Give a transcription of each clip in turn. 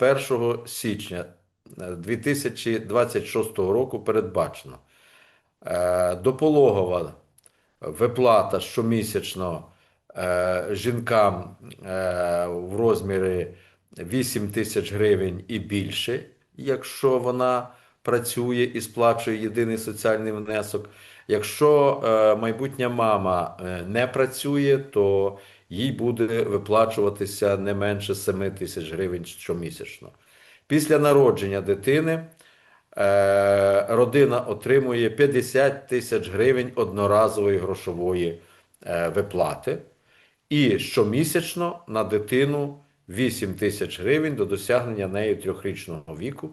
з 1 січня е, 2026 року передбачено е, допологова виплата щомісячно е, жінкам е, в розмірі 8 тисяч гривень і більше, якщо вона працює і сплачує єдиний соціальний внесок. Якщо е, майбутня мама е, не працює, то їй буде виплачуватися не менше 7 тисяч гривень щомісячно. Після народження дитини е, родина отримує 50 тисяч гривень одноразової грошової е, виплати. І щомісячно на дитину 8 тисяч гривень до досягнення нею трьохрічного віку.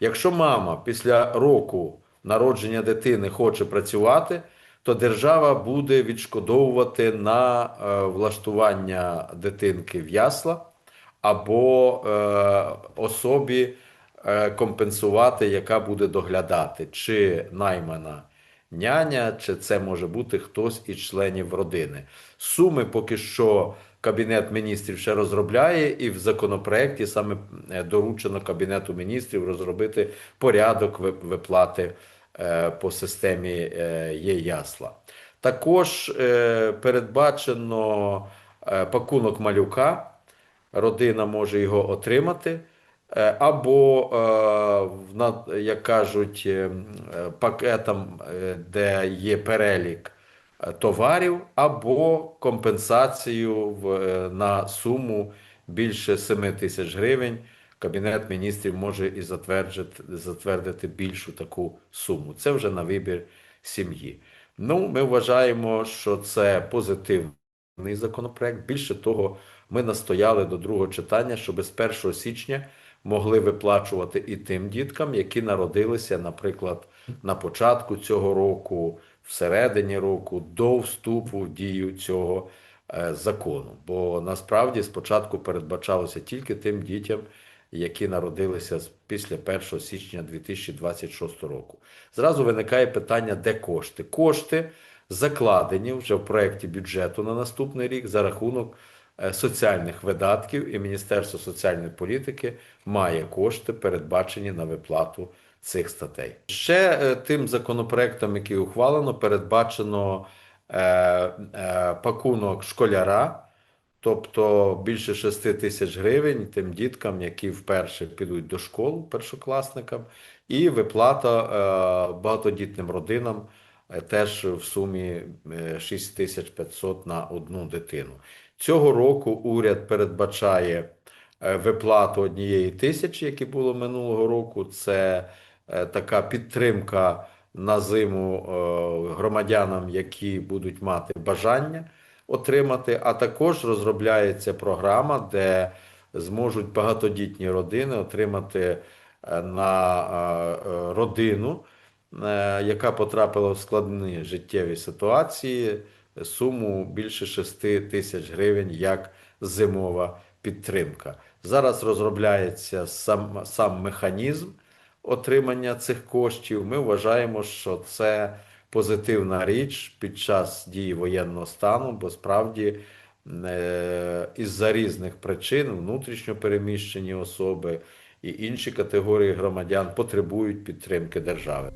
Якщо мама після року народження дитини хоче працювати, то держава буде відшкодовувати на е, влаштування дитинки в ясла або е, особі е, компенсувати, яка буде доглядати, чи наймана няня, чи це може бути хтось із членів родини. Суми поки що Кабінет міністрів ще розробляє, і в законопроекті саме е, доручено Кабінету міністрів розробити порядок виплати по системі е, ЄЯСЛА. Також е, передбачено е, пакунок малюка родина може його отримати, е, або, е, як кажуть, е, е, пакетом, е, де є перелік е, товарів, або компенсацію е, на суму більше 7 тисяч гривень. Кабінет міністрів може і затвердити, затвердити більшу таку суму. Це вже на вибір сім'ї. Ну, ми вважаємо, що це позитивний законопроект. Більше того, ми настояли до другого читання, щоб з 1 січня могли виплачувати і тим діткам, які народилися, наприклад, на початку цього року, всередині року, до вступу в дію цього е, закону. Бо насправді спочатку передбачалося тільки тим дітям, які народилися після 1 січня 2026 року. Зразу виникає питання, де кошти? Кошти закладені вже в проєкті бюджету на наступний рік за рахунок е, соціальних видатків, і Міністерство соціальної політики має кошти, передбачені на виплату цих статей. Ще е, тим законопроектом, який ухвалено, передбачено е, пакунок школяра. Тобто більше 6 тисяч гривень тим діткам, які вперше підуть до школи, першокласникам, і виплата е, багатодітним родинам е, теж в сумі е, 6500 на одну дитину. Цього року уряд передбачає е, виплату однієї тисячі, які було минулого року. Це е, така підтримка на зиму е, громадянам, які будуть мати бажання отримати. А також розробляється програма, де зможуть багатодітні родини отримати е, на е, е, родину, яка потрапила в складні життєві ситуації, суму більше 6 тисяч гривень як зимова підтримка. Зараз розробляється сам, сам механізм отримання цих коштів. Ми вважаємо, що це позитивна річ під час дії воєнного стану, бо справді е, із-за різних причин внутрішньо переміщені особи і інші категорії громадян потребують підтримки держави.